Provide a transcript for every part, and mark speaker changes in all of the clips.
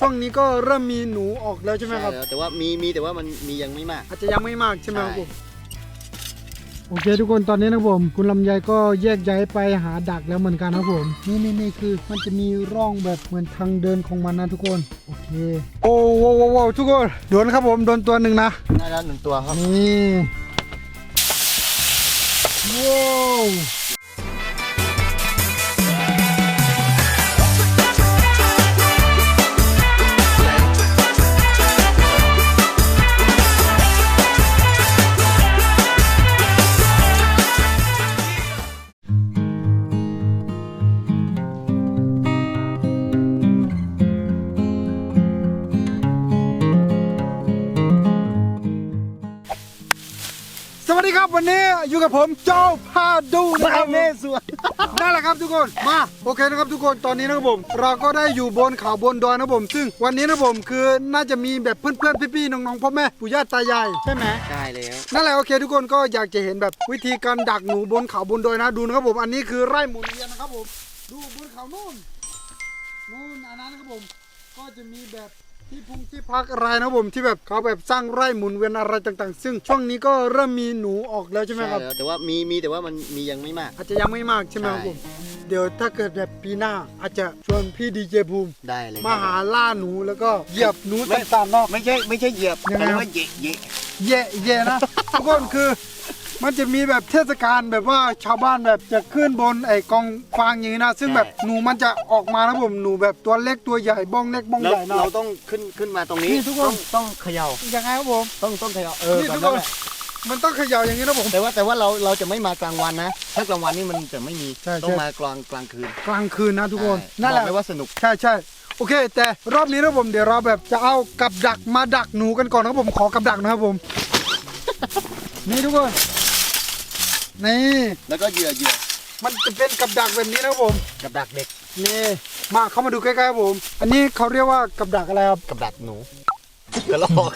Speaker 1: ช่วงนี้ก็เริ่มมีหนูออกแล้วใช่ไหมครับ
Speaker 2: แล้วแต่ว่ามีมีแต่ว่ามันมียังไม่มาก
Speaker 1: อาจจะยังไม่มากใช่ไหมครับ
Speaker 2: ใช่
Speaker 1: ผมโอเคทุกคนตอนนี้นะครับผมคุณลำไยก็แยกย้ายไปหาดักแล้วเหมือนกันนะครับผมนี่นี่นี่คือมันจะมีร่องแบบเหมือนทางเดินของมันนะทุกคนโอเค โอ้โหโว้โหทุกคนโดนครับผมโดนตัวหนึ่งนะ
Speaker 2: ได้แล้วหนึ่งตัวครับ
Speaker 1: นี่ว้าว กับผมโจ้พาดูนะครับ
Speaker 2: แม่สวย
Speaker 1: นั่นแหละครับทุกคนมาโอเคนะครับทุกคนตอนนี้นะครับผม เราก็ได้อยู่บนเขาบนดอยนะครับผม ซึ่งวันนี้นะครับผมคือน่าจะมีแบบเพื่อนๆพี่ๆน้องๆพ่อแม่ปู่ย่าตายายใช่ไหม
Speaker 2: ได้แล้ว
Speaker 1: นั่นแหละโอเค ทุกคนก็อยากจะเห็นแบบวิธีการดักหนูบนเขาบนดอยนะดูนะครับผมอันนี้คือไร่หมุนเวียนนะครับผม ดูบนเขานู่นนู่นอันนั้นนะครับผม ก็จะมีแบบ ที่พุงที่พักอะไรนะครับผมที่แบบเขาแบบสร้างไร่หมุนเวียนอะไรต่างๆ ซึ่งช่วงนี้ก็เริ่มมีหนูออกแล้วใช่ไหมครับ
Speaker 2: แล้วแต่ว่ามีมีแต่ว่ามันมียังไม่มาก
Speaker 1: อาจจะยังไม่มากใช่ไหมครับ
Speaker 2: ใช่
Speaker 1: ผม เดี๋ยวถ้าเกิดแบบปีหน้าอาจจะชวนพี่ดีเจภูมิ
Speaker 2: ได้เลย
Speaker 1: มาหาล่าหนูแล้วก็เหยียบหนูต่างๆเนาะ
Speaker 2: ไม่ใช่ไม่ใช่เหยียบ
Speaker 1: ยังไง
Speaker 2: เขาเรียก
Speaker 1: ครับ
Speaker 2: ว่าเยะเยะ
Speaker 1: เย่เย่นะ ทุกคนคือ มันจะมีแบบเทศกาลแบบว่าชาวบ้านแบบจะขึ้นบนไอ้กองฟางอย่างนี้นะ ซึ่งแบบหนูมันจะออกมานะผมหนูแบบตัวเล็กตัวใหญ่บ้องเล็กบ้อง
Speaker 2: เรา
Speaker 1: ใหญ่นะ
Speaker 2: เราต้องขึ้นขึ้นมาตรงนี้
Speaker 1: นี่ทุกคน
Speaker 2: ต้องต้องเขย่า
Speaker 1: ยังไงครับผม
Speaker 2: ต้องต้องเขย่าเออ
Speaker 1: นี่
Speaker 2: แบบ
Speaker 1: ทุกคน
Speaker 2: นั้นแหละ
Speaker 1: มันต้องเขย่าอย่างนี้นะผม
Speaker 2: แต่ว่าแต่ว่าเราเราจะไม่มากลางวันนะ ถ้ากลางวันนี่มันจะไม่มี
Speaker 1: ใช่
Speaker 2: ต้อง
Speaker 1: ใช่
Speaker 2: มากลางกลางคืน
Speaker 1: กลางคืนนะทุกคน
Speaker 2: ใช่
Speaker 1: นั่นแหละ
Speaker 2: บอกเลยว่าสนุก
Speaker 1: ใช่ใช่โอเค แต่รอบนี้นะผมเดี๋ยวเราแบบจะเอากับดักมาดักหนูกันก่อนนะครับผมขอกับดักนะครับผม นี่ทุกคน นี่
Speaker 2: แล้วก็เหยื่อเหยื่อ
Speaker 1: มันจะเป็นกับดักแบบนี้นะครับผม
Speaker 2: กับดักเด็ก
Speaker 1: นี่ มาเข้ามาดูใกล้ๆครับผม อันนี้เขาเรียกว่ากับดักอะไรครับ
Speaker 2: กับดักหนูกระลอก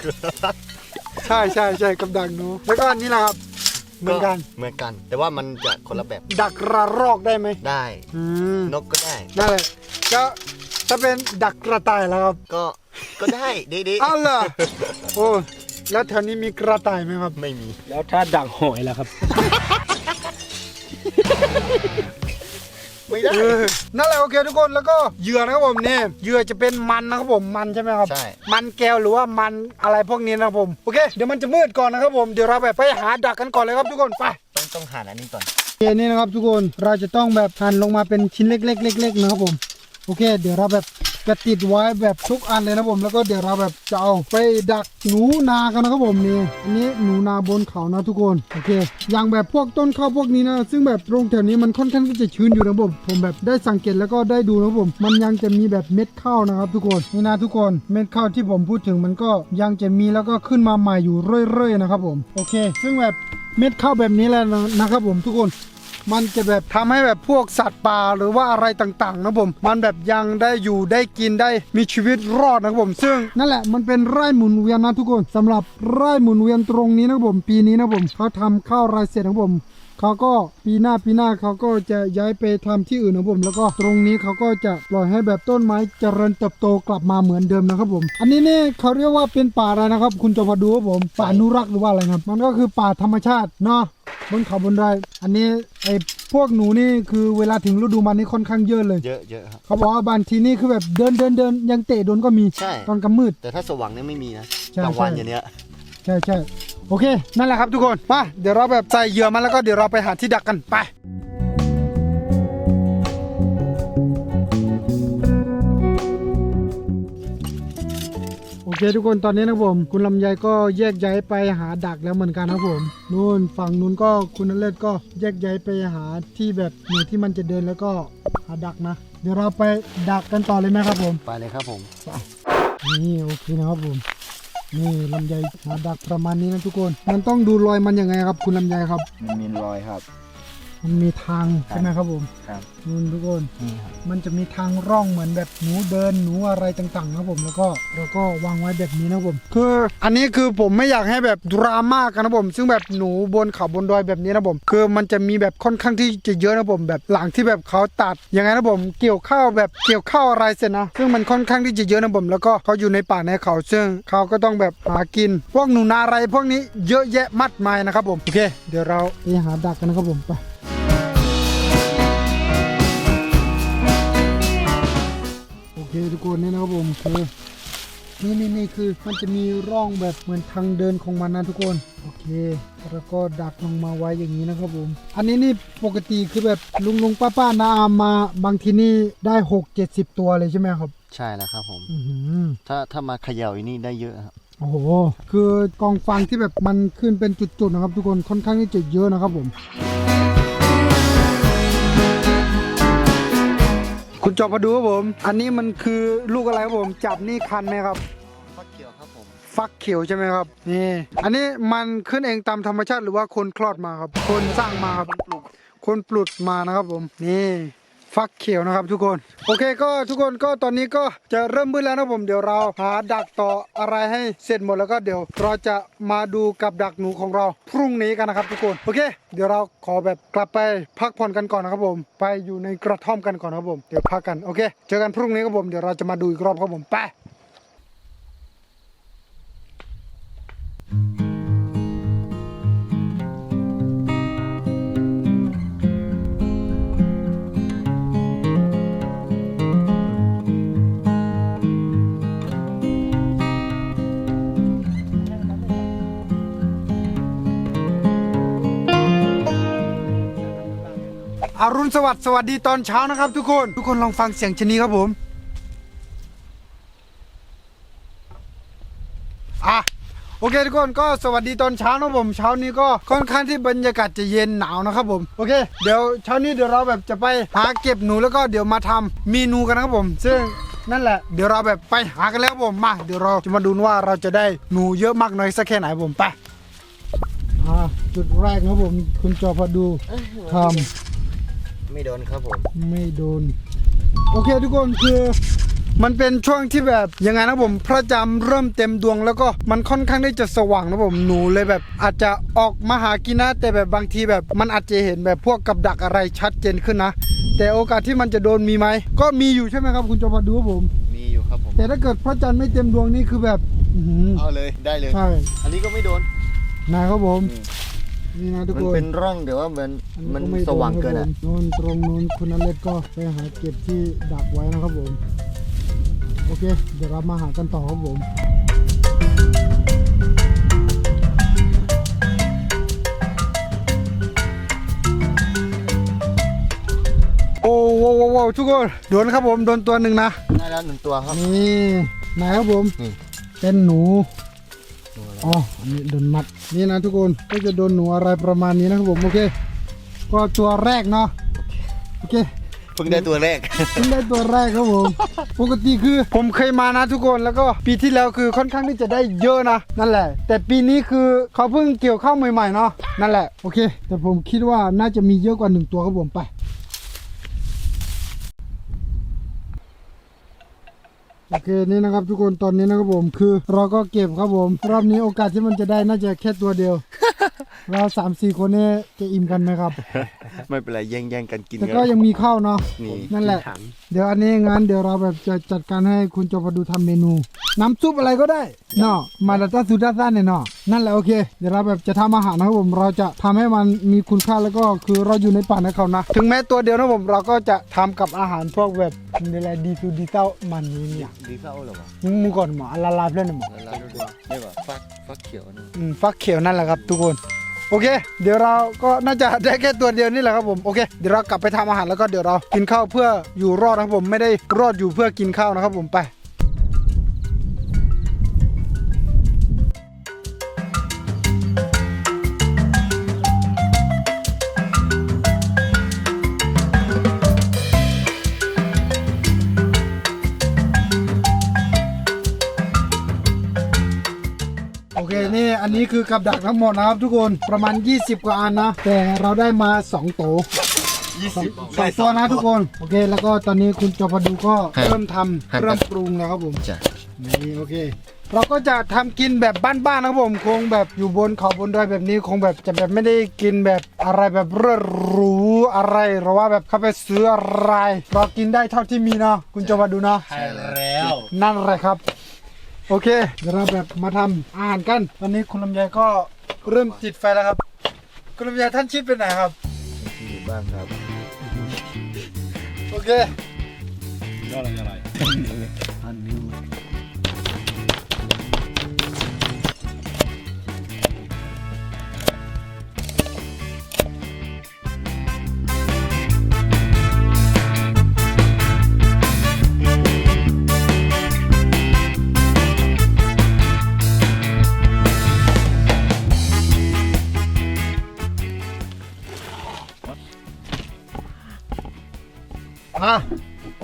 Speaker 1: ใช่ใช่ใช่กับดักหนู แล้วก็อันนี้แหละครับ เหมือนกัน
Speaker 2: เหมือนกัน แต่ว่ามันจะคนละแบบ
Speaker 1: ดักระรอกได้ไหม
Speaker 2: ได้
Speaker 1: อืม
Speaker 2: นกก็ได้
Speaker 1: นั่นแหละก็ถ้าเป็นดักกระต่ายแล้วครับ
Speaker 2: ก็ ก็ได้ดีดี
Speaker 1: อ้าวเหรอโอ้แล้วแถวนี้มีกระต่ายไหมครับ
Speaker 2: ไม่มี
Speaker 3: แล้วถ้าดักหอยล่ะครับ
Speaker 2: ไม่ได้
Speaker 1: เออนั่นแหละโอเคทุกคนแล้วก็เหยื่อนะครับผมเนี่ยเหยื่อจะเป็นมันนะครับผมมันใช่ไหมครับ
Speaker 2: ใช่
Speaker 1: มันแก้วหรือว่ามันอะไรพวกนี้นะครับผมโอเคเดี๋ยวมันจะมืดก่อนนะครับผมเดี๋ยวเราแบบไปหาดักกันก่อนเลยครับทุกคนไป
Speaker 2: ต้องต้องหั่นอันนี้ก่อน
Speaker 1: โอเคนี่นะครับทุกคนเราจะต้องแบบหั่นลงมาเป็นชิ้นเล็กๆเล็กๆนะครับผม โอเค เดี๋ยวเราแบบจะติดไว้แบบทุกอันเลยนะผมแล้วก็เดี๋ยวเราแบบจะเอาไปดักหนูนากันนะครับผมนี่อันนี้หนูนาบนเขานะทุกคนโอเค อย่างแบบพวกต้นข้าวพวกนี้นะ ซึ่งแบบตรงแถวนี้มันค่อนข้างที่จะชื้นอยู่นะผมผมแบบได้สังเกตแล้วก็ได้ดูนะผม มันยังจะมีแบบเม็ดข้าวนะครับทุกคนนี่นะทุกคนเม็ดข้าวที่ผมพูดถึงมันก็ยังจะมีแล้วก็ขึ้นมาใหม่อยู่เรื่อยๆนะครับผมโอเค ซึ่งแบบเม็ดข้าวแบบนี้แหละนะนะครับผมทุกคน มันจะแบบทำให้แบบพวกสัตว์ป่าหรือว่าอะไรต่างๆนะผม มันแบบยังได้อยู่ได้กินได้มีชีวิตรอดนะครับผม ซึ่งนั่นแหละมันเป็นไร่หมุนเวียนนะทุกคนสำหรับไร่หมุนเวียนตรงนี้นะครับผม ปีนี้นะผมเขาทำข้าวไรเสร็จนะครับผม เขาก็ปีหน้าปีหน้าเขาก็จะย้ายไปทำที่อื่นนะครับผม แล้วก็ตรงนี้เขาก็จะปล่อยให้แบบต้นไม้เจริญเติบโตกลับมาเหมือนเดิมนะครับผม อันนี้เนี่ยเขาเรียกว่าเป็นป่าอะไรนะครับ คุณจะมาดูครับผมป่าอนุรักษ์หรือว่าอะไรครับ มันก็คือป่าธรรมชาติเนาะบนเขาบนไร่อันนี้ไอ้พวกหนูนี่คือเวลาถึงฤดูมันนี่ค่อนข้างเยอะเลย
Speaker 2: เยอะเยอะครับ
Speaker 1: เขาบอกว่าบางทีนี่คือแบบเดินเดินเดินยังเตะโดนก็มี
Speaker 2: ใช่
Speaker 1: ตอนกำมืด
Speaker 2: แต่ถ้าสว่างเนี่ยไม่มีนะ
Speaker 1: ใช่
Speaker 2: กลางวัน
Speaker 1: ใช่
Speaker 2: อย่างเนี้ย
Speaker 1: ใช่ใช่ โอเค นั่นแหละครับทุกคนมาเดี๋ยวเราแบบใส่เหยื่อมาแล้วก็เดี๋ยวเราไปหาที่ดักกันไปโอเคทุกคนตอนนี้นะครับผม คุณลำไยก็แยกย้ายไปหาดักแล้วเหมือนกันนะครับผมนู่นฝั่งนู้นก็คุณนเรศก็แยกย้ายไปหาที่แบบหนูที่มันจะเดินแล้วก็หาดักนะ เดี๋ยวเราไปดักกันต่อเลยไหมครับผม
Speaker 2: ไปเลยครับผม
Speaker 1: นี่โอเคนะครับผม นี่ลำไยหาดักประมาณนี้นะทุกคน มันต้องดูรอยมันยังไงครับ คุณลำไยครับ
Speaker 2: มันมีรอยครับ
Speaker 1: มันมีทางใช่ไหมครับผม
Speaker 2: ครับ
Speaker 1: นู่นทุกคน
Speaker 2: นี่ครับ
Speaker 1: มันจะมีทางร่องเหมือนแบบหนูเดินหนูอะไรต่างๆนะครับผมแล้วก็เราก็วางไว้แบบนี้นะครับผม คืออันนี้คือผมไม่อยากให้แบบดราม่ากันนะครับผม ซึ่งแบบหนูบนเขาบนดอยแบบนี้นะครับผม คือมันจะมีแบบค่อนข้างที่จะเยอะนะครับผม แบบหลังที่แบบเขาตัดยังไงนะครับผม เกี่ยวข้าวแบบเกี่ยวข้าวอะไรเสร็จนะ ซึ่งมันค่อนข้างที่จะเยอะนะครับผม แล้วก็เขาอยู่ในป่าในเขาซึ่งเขาก็ต้องแบบหากิน พวกหนูนาอะไรพวกนี้เยอะแยะมากมายนะครับผม โอเค เดี๋ยวเราไปหาดักกันนะครับผมไป ทุกคนนี่นะครับผมคือนี่นี่นี่คือมันจะมีร่องแบบเหมือนทางเดินของมันนะทุกคนโอเค แล้วก็ดักลงมาไว้อย่างนี้นะครับผม อันนี้นี่ปกติคือแบบลุงลุงป้าป้านาอามมาบางทีนี่ได้หกเจ็ดสิบตัวเลยใช่ไหมครับ
Speaker 2: ใช่แล้วครับผม
Speaker 1: อือหือ
Speaker 2: ถ้าถ้ามาเขย่าอีนี่ได้เยอะครับ
Speaker 1: โอ้โห คือกองฟางที่แบบมันขึ้นเป็นจุดๆนะครับทุกคนค่อนข้างที่จะเยอะนะครับผม คุณจอบมาดูครับผม อันนี้มันคือลูกอะไรครับผม จับนี่คันไหมครับ
Speaker 2: ฟักเขียวครับผม
Speaker 1: ฟักเขียวใช่ไหมครับ นี่ อันนี้มันขึ้นเองตามธรรมชาติหรือว่าคนคลอดมาครับ คนสร้างมาครับ คนปลูกมานะครับผม นี่ ฟักเขียวนะครับทุกคน โอเคก็ทุกคนก็ตอนนี้ก็จะเริ่มมืดแล้วนะผมเดี๋ยวเราหาดักต่ออะไรให้เสร็จหมดแล้วก็เดี๋ยวเราจะมาดูกับดักหนูของเราพรุ่งนี้กันนะครับทุกคนโอเค เดี๋ยวเราขอแบบกลับไปพักผ่อนกันก่อนนะครับผม ไปอยู่ในกระท่อมกันก่อนนะครับผมเดี๋ยวพักกันโอเค เจอกันพรุ่งนี้ครับผมเดี๋ยวเราจะมาดูอีกรอบครับผมไป อรุณสวัสดิ์สวัสดีตอนเช้านะครับทุกคน ทุกคนลองฟังเสียงชนีครับผม อะโอเคทุกคนก็สวัสดีตอนเช้านะผมเช้านี้ก็ค่อนข้างที่บรรยากาศจะเย็นหนาวนะครับผมโอเค เดี๋ยวเช้านี้เดี๋ยวเราแบบจะไปหาเก็บหนูแล้วก็เดี๋ยวมาทำเมนูกันนะครับผม ซึ่งนั่นแหละเดี๋ยวเราแบบไปหากันแล้วผมมาเดี๋ยวเราจะมาดูว่าเราจะได้หนูเยอะมากน้อยสักแค่ไหนผมไปอ่าจุดแรกนะครับผมคุณจอพอดูทำ
Speaker 2: ไม่โดนครับผม
Speaker 1: ไม่โดน โอเคทุกคนคือมันเป็นช่วงที่แบบยังไงนะผมพระจันทร์เริ่มเต็มดวงแล้วก็มันค่อนข้างที่จะสว่างนะผมหนูเลยแบบ อาจจะออกมาหากินนะแต่แบบบางทีแบบ มันอาจจะเห็นแบบพวกกับดักอะไรชัดเจนขึ้นนะ แต่โอกาสที่มันจะโดนมีไหมก็มีอยู่ใช่ไหมครับคุณจอมพดูครับผม
Speaker 2: มีอยู่ครับผม
Speaker 1: แต่ถ้าเกิดพระจันทร์ไม่เต็มดวงนี่คือแบบอื้อหือ
Speaker 2: เอาเลยได้เลย
Speaker 1: ใช่
Speaker 2: อันนี้ก็ไม่โดน
Speaker 1: นะครับผม
Speaker 2: อืม
Speaker 1: นี่นะทุก
Speaker 2: มัน
Speaker 1: คน
Speaker 2: เป็นร่องเดี๋ยวว่ามัน
Speaker 1: อั
Speaker 2: มัน
Speaker 1: ก็ไส
Speaker 2: ว่างเกิน
Speaker 1: ครั
Speaker 2: อะ
Speaker 1: บผมนู่นตรงนู้นคุณอเล็กก็ไปหาเก็บที่ดักไว้นะครับผม โอเค เดี๋ยวเรามาหากันต่อครับผม โอ้โหโว้โหทุกคนโดนครับผมโดนตัวหนึ่งนะ
Speaker 2: ได้แล้วหนึ่งตัวครับ
Speaker 1: นี่ไหนครับผม
Speaker 2: นี่
Speaker 1: เป็นหนู
Speaker 2: ตัว อะไร
Speaker 1: อ๋ออันนี้โดนมัดนี่นะทุกคนก็จะโดนหนูอะไรประมาณนี้นะครับผมโอเคก็ตัวแรกเนาะโอเค
Speaker 2: เพิ่งได้ตัวแรก
Speaker 1: เพิ่งได้ตัวแรกครับผมปกติคือผมเคยมานะทุกคนแล้วก็ปีที่แล้วคือค่อนข้างที่จะได้เยอะนะนั่นแหละ แต่ปีนี้คือเขาเพิ่งเกี่ยวข้าวใหม่ๆเนาะนั่นแหละโอเค แต่ผมคิดว่าน่าจะมีเยอะกว่าหนึ่งตัวครับผมไป โอเคนี่นะครับทุกคนตอนนี้นะครับผมคือเราก็เก็บครับผม รอบนี้โอกาสที่มันจะได้น่าจะแค่ตัวเดียว เราสามสี่คนเนี่ยจะอิ่มกันไหมครับ
Speaker 2: ไม่เป็นไรแย่งแย่งกันกิน
Speaker 1: แต่
Speaker 2: กัน
Speaker 1: ก็ยังมีข้าวเนาะ
Speaker 2: นี่
Speaker 1: นั่นแหละเดี๋ยวอันนี้งั้นเดี๋ยวเราแบบจะจัดการให้คุณจอพดูทำเมนู น้ำซุปอะไรก็ได้เนาะมาดาต้าซูดาซ่าเนี่ยเนาะนั่นแหละโอเค เดี๋ยวเราแบบจะทำอาหารนะครับผมเราจะทำให้มันมีคุณค่าแล้วก็คือเราอยู่ในป่าในเขานะ ถึงแม้ตัวเดียวนะผมเราก็จะทำกับอาหารพวกแบบนี่แหละดีซูดีเต้ามันนี่เนี่ย
Speaker 2: ดีเข้าเหรอวะ
Speaker 1: มึงมึงก่อนหมอลาลาเพื่อนหมอ
Speaker 2: แล้วเราดูนี่ว่าฟักฟักเขียวนี่
Speaker 1: อืมฟักเขียวนั่นแหละครับทุกคน โอเค เดี๋ยวเราก็น่าจะได้แค่ตัวเดียวนี่แหละครับผมโอเคเดี๋ยวเรากลับไปทำอาหารแล้วก็เดี๋ยวเรากินข้าวเพื่ออยู่รอดนะครับผมไม่ได้รอดอยู่เพื่อกินข้าวนะครับผมไป เคเคนี่อันนี้คือกับดักทั้งหมดนะครับทุกคนประมาณ 20 กว่าอันนะ แต่เราได้มา 2 โต
Speaker 2: ยี่
Speaker 1: สอง
Speaker 2: สิบ
Speaker 1: สองตัวนะทุกคน โอเค แล้วก็ตอนนี้คุณจอพดูก็
Speaker 2: ครับ
Speaker 1: เริ่มท
Speaker 2: ครับำ
Speaker 1: เริ่มปรุงแล้วครับผม
Speaker 2: จ้ะ
Speaker 1: นี่โอเค เราก็จะทำกินแบบบ้านๆนะครับผม คงแบบอยู่บนเขาบนดอยแบบนี้คงแบบจะแบบไม่ได้กินแบบอะไรแบบเรื่อหรูอะไรหรือว่าแบบเข้าไปซื้ออะไร เรากินได้เท่าที่มีเนาะคุณจอพดูเนาะ
Speaker 2: ใช่แล้ว
Speaker 1: นั่นแหละครับ โอเค เดี๋ยวเราแบบมาทำอาหารกัน ตอนนี้คุณลำไยก็เริ่มติดไฟแล้วครับ คุณลำไยท่านชิดไปไหนครับ
Speaker 2: อยู่บ้านครับ
Speaker 1: โอเค
Speaker 3: ยอดอะไรอะไร
Speaker 2: อันนี้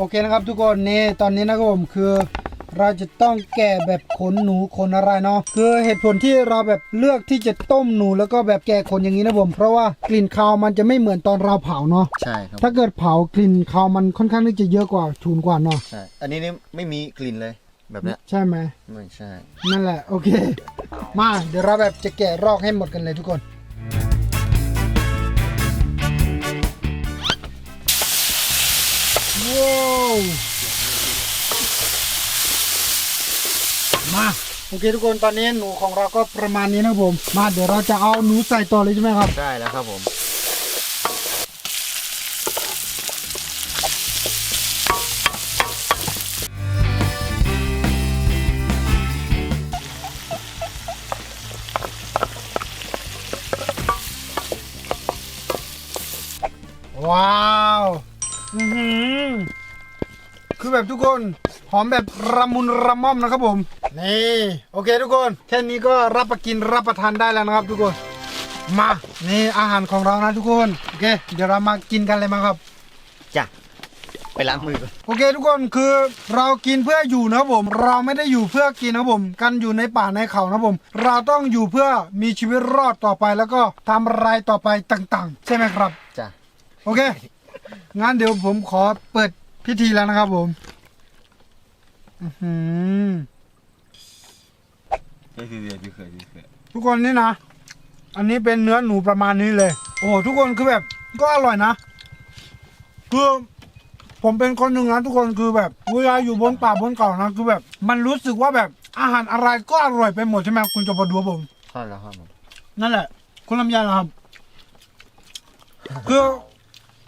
Speaker 1: อเคนะครับทุกคนนี่ตอนนี้นะครับผมคือเราจะต้องแกะแบบขนหนูขนอะไรเนาะคือเหตุผลที่เราแบบเลือกที่จะต้มหนูแล้วก็แบบแกะขนอย่างนี้นะผมเพราะว่ากลิ่นคาวมันจะไม่เหมือนตอนเราเผาเนาะ
Speaker 2: ใช่ครับ
Speaker 1: ถ้าเกิดเผากลิ่นคาวมันค่อนข้างที่จะเยอะกว่าฉุนกว่าเนาะ
Speaker 2: ใช่อันนี้นี่ไม่มีกลิ่นเลยแบบเนี้ย
Speaker 1: ใช่ไหม
Speaker 2: ไม่ใช่
Speaker 1: นั่นแหละโอเค มาเดี๋ยวเราแบบจะแกะรอกให้หมดกันเลยทุกคน มาโอเคทุกคนตอนนี้หนูของเราก็ประมาณนี้นะครับผม มาเดี๋ยวเราจะเอาหนูใส่ต่อเลยใช่ไหมครับ
Speaker 2: ได้แล้วครับผม
Speaker 1: ว้า แบบทุกคนหอมแบบระมุนระม่อมนะครับผม นี่โอเคทุกคนแค่นี้ก็รับประกินรับประทานได้แล้วนะครับ ทุกคน มานี่อาหารของเรานะทุกคนโอเค เดี๋ยวเรามากินกันเลยมาครับ
Speaker 2: จ้ะไปล้างมือก่อน
Speaker 1: โอเคทุกคนคือเรากินเพื่ออยู่นะครับผม เราไม่ได้อยู่เพื่อกินนะครับผม กันอยู่ในป่าในเขานะครับผม เราต้องอยู่เพื่อมีชีวิตรอดต่อไปแล้วก็ทำอะไรต่อไปต่างๆ ใช่ไหมครับ
Speaker 2: จ้ะ
Speaker 1: โอเคงั้นเดี๋ยวผมขอเปิด พิธีแล้วนะครับผม อื้อหือ
Speaker 3: ก็คือเรียนที่เคยที่เคย
Speaker 1: ทุกคนนี่นะ อันนี้เป็นเนื้อหนูประมาณนี้เลย โอ้โหทุกคนคือแบบก็อร่อยนะ คือผมเป็นคนหนึ่งนะทุกคนคือแบบเวลาอยู่บนป่าบนเขานะคือแบบ มันรู้สึกว่าแบบอาหารอะไรก็อร่อยไปหมดใช่ไหมคุณจะพอดูผม
Speaker 2: ใช่แล้วครับผม
Speaker 1: นั่นแหละ คุณลำไยนะครับ คือ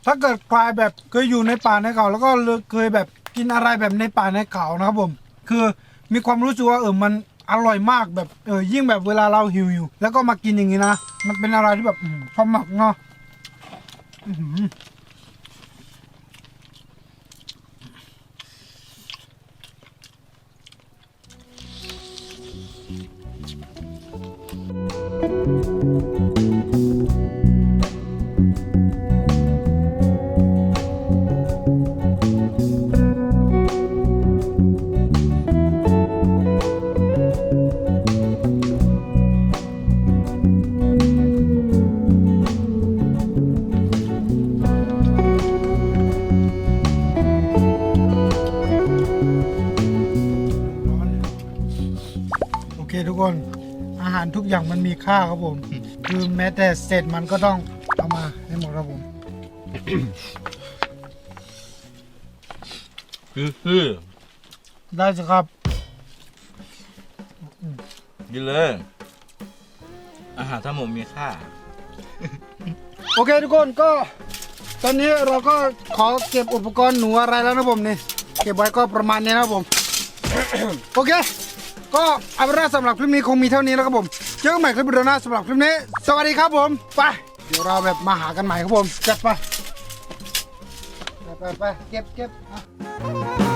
Speaker 1: ถ้าเกิดใครแบบเคยอยู่ในป่าในเขา แล้วก็เคยแบบกินอะไรแบบในป่าในเขานะครับผม คือมีความรู้สึกว่าเออมันอร่อยมากแบบเออยิ่งแบบเวลาเราหิวอยู่แล้วก็มากินอย่างนี้นะ มันเป็นอะไรที่แบบอืมชอบมากเนาะ อาหารทุกอย่างมันมีค่าครับผม คือแม้แต่เศษมันก็ต้องเอามาให้หมดครับผม
Speaker 3: คือคือ
Speaker 1: ได้สิครับ
Speaker 3: กินเลย อาหารทั้งหมดมีค่า
Speaker 1: โอเคทุกคนก็ ตอนนี้เราก็ขอเก็บอุปกรณ์หนูอะไรแล้วนะผมนี่ เก็บไว้ก็ประมาณนี้นะครับผม โอเค ก็เอาเป็นว่าสำหรับคลิปนี้คงมีเท่านี้แล้วครับผม เจอกันใหม่คลิปวิดีโอหน้าสำหรับคลิปนี้ สวัสดีครับผม ไป เดี๋ยวเราแบบมาหากันใหม่ครับผมจัดไป ไปไปไปเก็บเก็บอะ